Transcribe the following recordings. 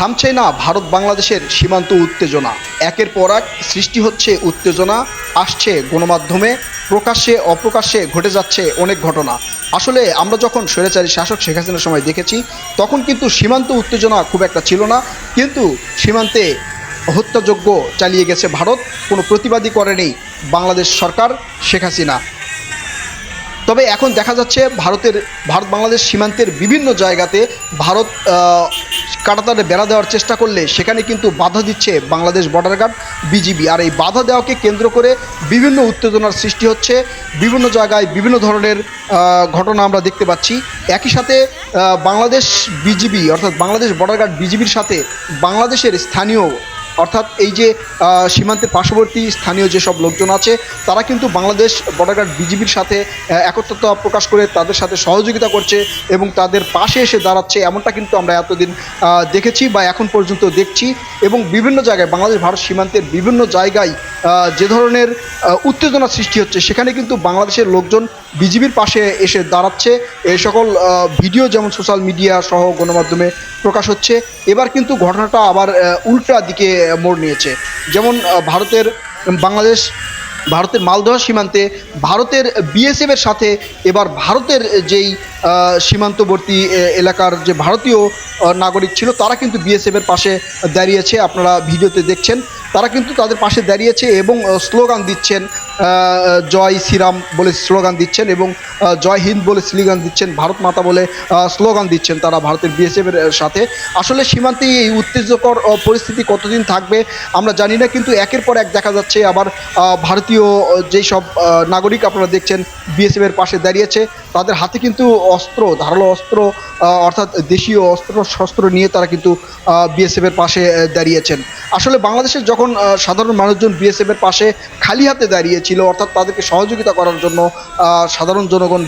থামছে না ভারত বাংলাদেশের সীমান্ত উত্তেজনা। একের পর এক সৃষ্টি হচ্ছে উত্তেজনা, আসছে গণমাধ্যমে, প্রকাশ্যে অপ্রকাশ্যে ঘটে যাচ্ছে অনেক ঘটনা। আসলে আমরা যখন স্বৈরাচারী শাসক শেখ হাসিনার সময় দেখেছি, তখন কিন্তু সীমান্ত উত্তেজনা খুব একটা ছিল না, কিন্তু সীমান্তে হত্যাযজ্ঞ চালিয়ে গেছে ভারত, কোনো প্রতিবাদী করেনি বাংলাদেশ সরকার শেখ হাসিনা। তবে এখন দেখা যাচ্ছে ভারতের, ভারত বাংলাদেশ সীমান্তের বিভিন্ন জায়গাতে ভারত কাটাতারে বেড়া দেওয়ার চেষ্টা করলে সেখানে কিন্তু বাধা দিচ্ছে বাংলাদেশ বর্ডার গার্ড বিজিবি আর এই বাধা দেওয়াকে কেন্দ্র করে বিভিন্ন উত্তেজনার সৃষ্টি হচ্ছে। বিভিন্ন জায়গায় বিভিন্ন ধরনের ঘটনা আমরা দেখতে পাচ্ছি। একই সাথে বাংলাদেশ বিজিবি অর্থাৎ বাংলাদেশ বর্ডার গার্ড বিজিবির সাথে বাংলাদেশের স্থানীয় অর্থাৎ এই যে আহ, সীমান্তের পার্শ্ববর্তী স্থানীয় যেসব লোকজন আছে তারা কিন্তু বাংলাদেশ বর্ডার গার্ড বিজিবির সাথে একত্রতা প্রকাশ করে তাদের সাথে সহযোগিতা করছে এবং তাদের পাশে এসে দাঁড়াচ্ছে এমনটা কিন্তু আমরা এতদিন দেখেছি বা এখন পর্যন্ত দেখছি এবং বিভিন্ন জায়গায় বাংলাদেশ ভারত সীমান্তের বিভিন্ন জায়গায় যে ধরনের উত্তেজনা সৃষ্টি হচ্ছে সেখানে কিন্তু বাংলাদেশের লোকজন বিজিবির পাশে এসে দাঁড়াচ্ছে। এই সকল ভিডিও যেমন সোশ্যাল মিডিয়া সহ গণমাধ্যমে প্রকাশ হচ্ছে। এবার কিন্তু ঘটনাটা আবার উল্টা দিকে মোড় নিয়েছে। যেমন ভারতের বাংলাদেশ, ভারতের মালদহ সীমান্তে, ভারতের বিএসএফ এর সাথে, এবার ভারতের যেই সীমান্তবর্তী এলাকার যে ভারতীয় নাগরিক ছিল, তারা কিন্তু বিএসএফ এর পাশে দাঁড়িয়েছে, আপনারা ভিডিওতে দেখছেন। তারা কিন্তু তাদের পাশে দাঁড়িয়েছে এবং স্লোগান দিচ্ছেন জয় শ্রীরাম বলে স্লোগান দিচ্ছেন এবং জয় হিন্দ বলে স্লোগান দিচ্ছেন, ভারত মাতা বলে স্লোগান দিচ্ছেন তারা ভারতের বিএসএফ এর সাথে। আসলে সীমান্তে এই উত্তেজকর পরিস্থিতি কতদিন থাকবে, আমরা জানি না, কিন্তু একের পর এক দেখা যাচ্ছে, আবার ভারতীয় যেই সব নাগরিক আপনারা দেখছেন বিএসএফ এর পাশে দাঁড়িয়েছে, তাদের হাতে কিন্তু অস্ত্র, ধারালো অস্ত্র অর্থাৎ দেশীয় অস্ত্র শস্ত্র নিয়ে তারা কিন্তু বিএসএফ এর পাশে দাঁড়িয়েছেন। আসলে বাংলাদেশের যখন সাধারণ মানুষজন বিএসএফ এর পাশে খালি হাতে দাঁড়িয়েছিল, অর্থাৎ তাদেরকে সহযোগিতা করার জন্য সাধারণ জনগণ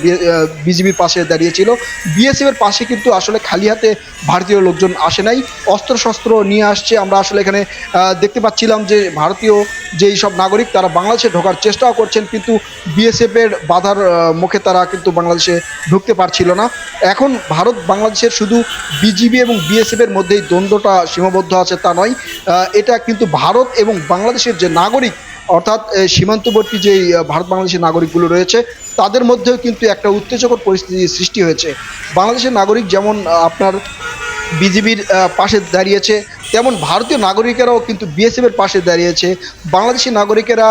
বিজিবির পাশে দাঁড়িয়েছিল বিএসএফ এর পাশে কিন্তু আসলে খালি হাতে ভারতীয় লোকজন আসে নাই। অস্ত্র শস্ত্র নিয়ে আসছে, আমরা আসলে এখানে দেখতে পাচ্ছিলাম যে ভারতীয় যেই সব নাগরিক, তারা বাংলাদেশে ঢোকার চেষ্টাও করছেন, কিন্তু বিএসএফ এর বাধার মুখে তারা কিন্তু বাংলাদেশে ঢুকতে পারছিল না। এখন ভারত বাংলাদেশের শুধু বিজিবি এবং বিএসএফ এর মধ্যেই দ্বন্দ্বটা সীমাবদ্ধ আছে তা নয়। এটা কিন্তু ভারত এবং বাংলাদেশের যে নাগরিক, অর্থাৎ সীমান্তবর্তী যে ভারত বাংলাদেশের নাগরিকগুলো রয়েছে, তাদের মধ্যেও কিন্তু একটা উত্তেজকর পরিস্থিতি সৃষ্টি হয়েছে। বাংলাদেশের নাগরিক যেমন আপনার বিজিবির পাশে দাঁড়িয়েছে তেমন ভারতীয় নাগরিকেরাও কিন্তু বিএসএফ এর পাশে দাঁড়িয়েছে। বাংলাদেশি নাগরিকেরা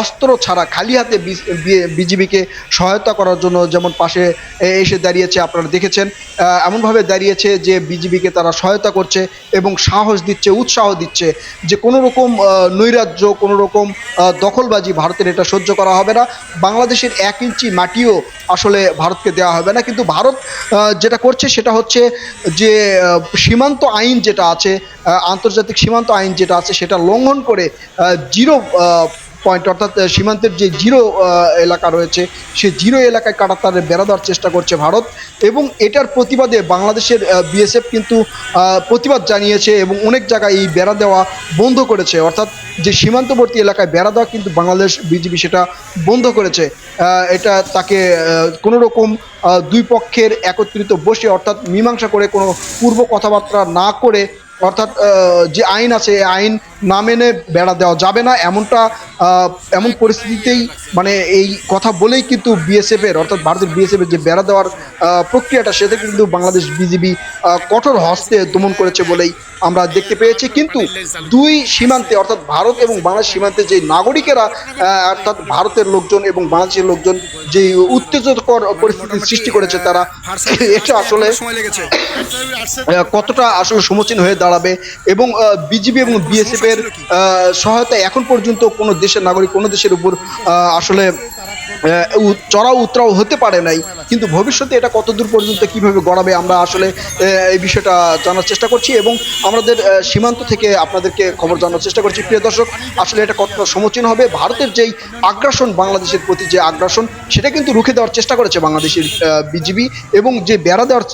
অস্ত্র ছাড়া খালি হাতে বিজিবিকে সহায়তা করার জন্য যেমন পাশে এসে দাঁড়িয়েছে, আপনারা দেখেছেন। এমনভাবে দাঁড়িয়েছে যে বিজিবিকে তারা সহায়তা করছে এবং সাহস দিচ্ছে, উৎসাহ দিচ্ছে যে কোনো রকম নৈরাজ্য কোনো রকম দখলবাজি ভারতের এটা সহ্য করা হবে না। বাংলাদেশের এক ইঞ্চি মাটিও আসলে ভারতকে দেওয়া হবে না। কিন্তু ভারত যেটা করছে সেটা হচ্ছে যে সীমান্ত আইন যেটা আছে আন্তর্জাতিক সীমান্ত আইন যেটা আছে সেটা লঙ্ঘন করে জিরো পয়েন্ট অর্থাৎ সীমান্তের যে জিরো এলাকা রয়েছে, সে জিরো এলাকায় কাটাতারে বেড়া দেওয়ার চেষ্টা করছে ভারত এবং এটার প্রতিবাদে বাংলাদেশের বিএসএফ কিন্তু প্রতিবাদ জানিয়েছে এবং অনেক জায়গায় এই বেড়া দেওয়া বন্ধ করেছে। অর্থাৎ যে সীমান্তবর্তী এলাকায় বেড়া দেওয়া কিন্তু বাংলাদেশ বিজিবি সেটা বন্ধ করেছে। এটা তাকে কোনো রকম দুই পক্ষের একত্রিত বসে অর্থাৎ মীমাংসা করে কোনো পূর্ব কথাবার্তা না করে অর্থাৎ যে আইন আছে আইন না মেনে বেড়া দেওয়া যাবে না, এমনটা এমন পরিস্থিতিতেই মানে এই কথা বলেই কিন্তু বিএসএফ এর, অর্থাৎ ভারতের বিএসএফ এর যে বেড়া দেওয়ার প্রক্রিয়াটা, সেটা কিন্তু বাংলাদেশ বিজিবি কঠোর হস্তে দমন করেছে বলেই আমরা দেখতে পেয়েছি। কিন্তু দুই সীমান্তে, অর্থাৎ ভারত এবং বাংলাদেশ সীমান্তে যে নাগরিকেরা অর্থাৎ ভারতের লোকজন এবং বাংলাদেশের লোকজন যে উত্তেজকর পরিস্থিতির সৃষ্টি করেছে তারা, এটা আসলে কতটা আসলে সমীচীন হয়ে দাঁড়াবে এবং বিজিবি এবং বিএসএফ এর সহায়তায় সহায়তা এখন পর্যন্ত কোনো দেশের নাগরিক কোনো দেশের উপর আসলে চড়াও উতরাও হতে পারে নাই, কিন্তু ভবিষ্যতে এটা কতদূর পর্যন্ত কীভাবে গড়াবে আমরা আসলে এই বিষয়টা জানার চেষ্টা করছি এবং আমাদের সীমান্ত থেকে আপনাদেরকে খবর জানার চেষ্টা করছি। প্রিয় দর্শক, আসলে এটা কতটা সমীচীন হবে? ভারতের যেই আগ্রাসন, বাংলাদেশের প্রতি যে আগ্রাসন, সেটা কিন্তু রুখে দেওয়ার চেষ্টা করেছে বাংলাদেশের বিজিবি এবং যে বেড়া দেওয়ার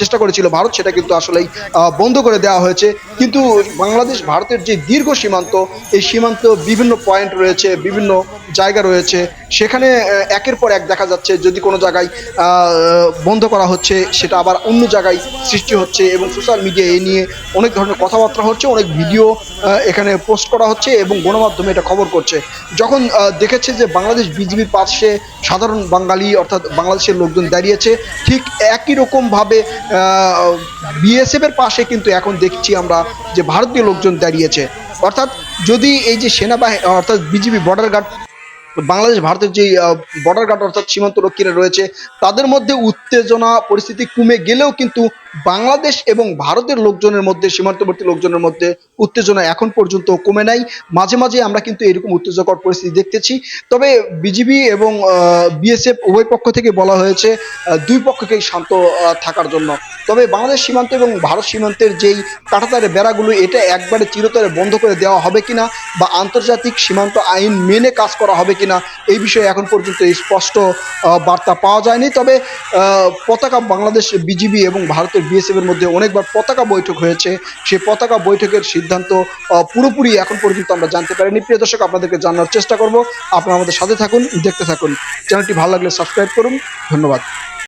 চেষ্টা করেছিল ভারত, সেটা কিন্তু আসলেই বন্ধ করে দেওয়া হয়েছে। কিন্তু বাংলাদেশ, ভারতের যে দীর্ঘ সীমান্ত, এই সীমান্ত বিভিন্ন পয়েন্ট রয়েছে, বিভিন্ন জায়গা রয়েছে। সেখানে একের পর এক দেখা যাচ্ছে যদি কোনো জায়গায় বন্ধ করা হচ্ছে, সেটা আবার অন্য জায়গায় সৃষ্টি হচ্ছে এবং সোশ্যাল মিডিয়া এ নিয়ে অনেক ধরনের কথাবার্তা হচ্ছে, অনেক ভিডিও এখানে পোস্ট করা হচ্ছে এবং গণমাধ্যমে এটা খবর করছে। যখন দেখেছে যে বাংলাদেশ বিজিবির পাশে সাধারণ বাঙালি অর্থাৎ বাংলাদেশের লোকজন দাঁড়িয়েছে, ঠিক একই রকমভাবে বিএসএফ এর পাশে কিন্তু এখন দেখছি আমরা যে ভারতীয় লোকজন দাঁড়িয়েছে। অর্থাৎ যদি এই যে সেনাবাহিনী, অর্থাৎ বিজিবি বর্ডার গার্ড বাংলাদেশ, ভারতের যে বর্ডার গার্ড অর্থাৎ সীমান্ত রক্ষীরা রয়েছে, তাদের মধ্যে উত্তেজনা, পরিস্থিতি কমে গেলেও কিন্তু বাংলাদেশ এবং ভারতের লোকজনের মধ্যে, সীমান্তবর্তী লোকজনের মধ্যে উত্তেজনা এখন পর্যন্ত কমে নাই। মাঝে মাঝে আমরা কিন্তু এরকম উত্তেজকর পরিস্থিতি দেখতেছি। তবে বিজিবি এবং বিএসএফ উভয় পক্ষ থেকে বলা হয়েছে দুই পক্ষকেই শান্ত থাকার জন্য। তবে বাংলাদেশ সীমান্ত এবং ভারত সীমান্তের যেই কাঁটাতারের বেড়াগুলো, এটা একবারে চিরতরে বন্ধ করে দেওয়া হবে কিনা বা আন্তর্জাতিক সীমান্ত আইন মেনে কাজ করা হবে কিনা, এই বিষয়ে এখন পর্যন্ত স্পষ্ট বার্তা পাওয়া যায়নি। তবে পতাকা বাংলাদেশ, বিজিবি এবং ভারতের বিএসএফ এর মধ্যে অনেকবার পতাকা বৈঠক হয়েছে। সেই পতাকা বৈঠকের সিদ্ধান্ত পুরোপুরি এখন পর্যন্ত আমরা জানতে পারিনি। প্রিয় দর্শক, আপনাদেরকে জানার চেষ্টা করব। আপনারা আমাদের সাথে থাকুন, দেখতে থাকুন। চ্যানেলটি ভালো লাগলে সাবস্ক্রাইব করুন। ধন্যবাদ।